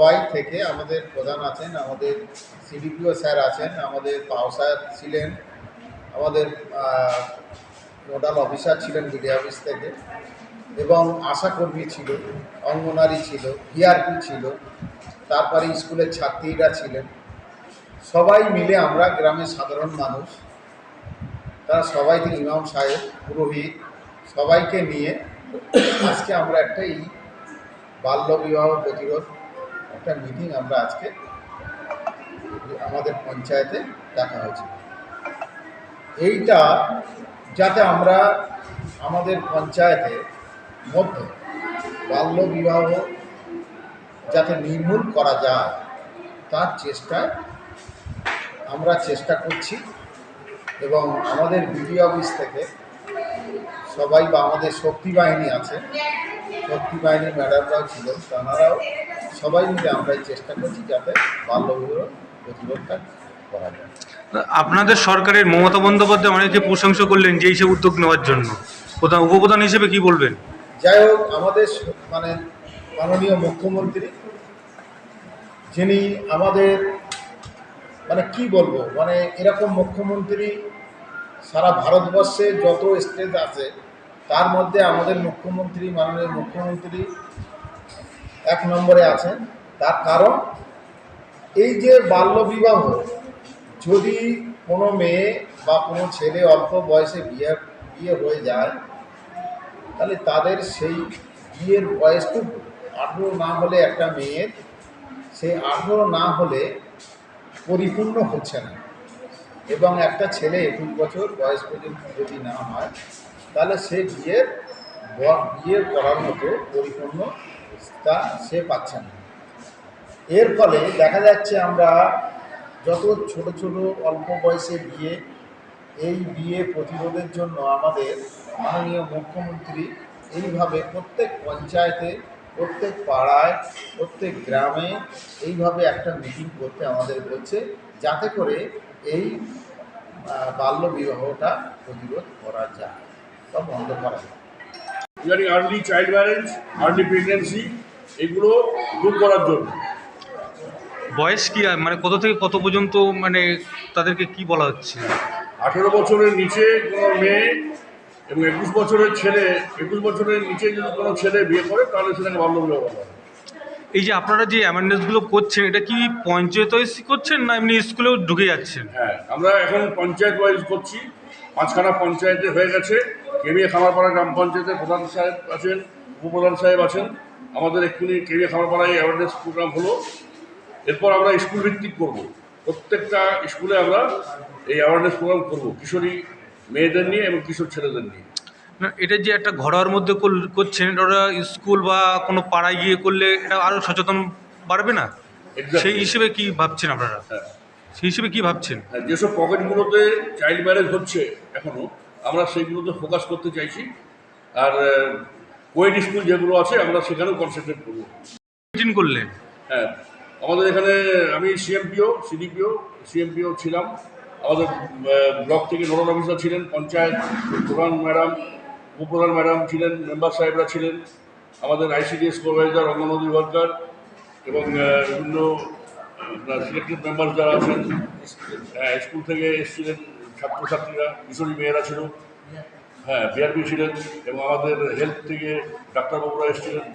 সবাই থেকে আমাদের প্রধান আছেন, আমাদের সিডিপিও স্যার আছেন, আমাদের পাও স্যার ছিলেন, আমাদের নোডাল অফিসার ছিলেন বিডি অফিস থেকে এবং আশাকর্মী ছিল, অঙ্গনারী ছিল, ভিআরপি ছিল, তারপরে স্কুলের ছাত্রীরা ছিলেন। সবাই মিলে আমরা গ্রামের সাধারণ মানুষ, তারা সবাই থেকে ইমাম সাহেব, পুরোহিত, সবাইকে নিয়ে আজকে আমরা একটা এই বাল্য বিবাহ প্রতিরোধ একটা মিটিং আমরা আজকে আমাদের পঞ্চায়েতে দেখা হয়েছে। এইটা যাতে আমরা আমাদের পঞ্চায়েতের মধ্যে বাল্য বিবাহ যাতে নির্মূল করা যায়, তার চেষ্টায় আমরা চেষ্টা করছি এবং আমাদের বিডিও অফিস থেকে সবাই বা আমাদের শক্তি বাহিনী আছে। শক্তি বাহিনীর ম্যাডামরাও ছিলেন তাঁরাও সবাই মিলে আমরা চেষ্টা করছি যাতে বাল্যবিবাহ প্রতিরোধটা করা যায়। আপনাদের সরকারের মমতা বন্দ্যোপাধ্যায় অনেকে প্রশংসা করলেন যে এইসব উদ্যোগ নেওয়ার জন্য প্রধান উপপ্রধান হিসেবে কি বলবেন? যাই হোক আমাদের মানে মাননীয় মুখ্যমন্ত্রী যিনি আমাদের মানে কি বলব মানে এরকম মুখ্যমন্ত্রী সারা ভারতবর্ষে যত স্টেট আছে, তার মধ্যে আমাদের মুখ্যমন্ত্রী, মাননীয় মুখ্যমন্ত্রী এক নম্বরে আছেন। তার কারণ, এই যে বাল্যবিবাহ, যদি কোনো মেয়ে বা কোনো ছেলে অল্প বয়সে বিয়ে বিয়ে হয়ে যায়, তাহলে তাদের সেই বিয়ের বয়সটুকু আঠেরো না হলে একটা মেয়ের, সেই আঠেরো না হলে পরিপূর্ণ হচ্ছে না। এবং একটা ছেলে একুশ বছর বয়স পর্যন্ত যদি না হয়, তাহলে সে বিয়ের ব- বিয়ে করার মতো পরিপূর্ণ তা সে পাচ্ছে না। এর ফলে দেখা যাচ্ছে আমরা যত ছোট ছোট অল্প বয়সে বিয়ে, এই বিয়ে প্রতিরোধের জন্য আমাদের মাননীয় মুখ্যমন্ত্রী এইভাবে প্রত্যেক পঞ্চায়েতে, প্রত্যেক পাড়ায়, প্রত্যেক গ্রামে এইভাবে একটা মিটিং করতে আমাদের বলছে, যাতে করে এই বাল্য বিবাহটা প্রতিরোধ করা যায় বা বন্ধ করা যায়। ইদানিং early child marriage early pregnancy এগুলো দূর করার জন্য। বয়স কি মানে কত থেকে কত পর্যন্ত মানে তাদেরকে কি বলা হচ্ছে? আঠেরো বছরের নিচে কোনো মেয়ে এবং একুশ বছরের ছেলে একুশ বছরের নিচে যদি কোনো ছেলে বিয়ে করে তাহলে সেটাকে বাল্যবিবাহ বলা হয়। এই যে আপনারা যে অ্যামেন্ডমেন্টসগুলো করছেন, এটা কি পঞ্চায়েত ওয়াইজ করছেন না এমনি স্কুলেও ঢুকে যাচ্ছেন? হ্যাঁ আমরা এখন পঞ্চায়েত ওয়াইজ করছি। পাঁচখানা পঞ্চায়েতে হয়ে গেছে। কেমিয়া খামারপাড়া গ্রাম পঞ্চায়েতের প্রধান সাহেব আছেন, উপপ্রধান সাহেব আছেন। আমাদের এক্ষুনি কেমিয়া খামারপাড়ায় অ্যাওয়ারনেস প্রোগ্রাম হলো। এরপর আমরা স্কুল ভিত্তিক করব। প্রত্যেকটা স্কুলে আমরা এই অ্যাওয়ারনেস প্রোগ্রাম করব। কিশোরী মেয়েদের নিয়ে এবং কিশোর ছেলেদের নিয়ে। এটা যে একটা ঘরোয়ার মধ্যে করছেন ওরা স্কুল বা কোনো পাড়ায় গিয়ে করলে এটা আরও সচেতন বাড়বে না? সেই হিসেবে কি ভাবছেন আপনারা? হ্যাঁ। সেই হিসেবে কি ভাবছেন? হ্যাঁ, যেসব পকেটগুলোতে চাইল্ড ম্যারেজ হচ্ছে এখনও আমরা সেইগুলোতে ফোকাস করতে চাইছি। আর কোয়েড স্কুল যেগুলো আছে আমরা সেখানেও কনসেন্ট্রেট করব। মিটিং করলেন? হ্যাঁ আমাদের এখানে আমি সিএমপিও সিডিপিও সিএমপিও ছিলাম। আমাদের ব্লক থেকে নোডাল অফিসার ছিলেন পঞ্চায়েত প্রধান ম্যাডাম উপপ্রধান ম্যাডাম ছিলেন, মেম্বার সাহেবরা ছিলেন, আমাদের আইসিডিএস সুপারভাইজার অঙ্গনওয়াড়ি ওয়ার্কার এবং বিভিন্ন সিলেক্টেড মেম্বার যারা আছেন স্কুল থেকে এসেছিলেন ছাত্রছাত্রীরা, কিশোরী মেয়েরা ছিল হ্যাঁ বিআরপি ছিলেন এবং আমাদের হেলথ থেকে ডাক্তারবাবুরা এসেছিলেন।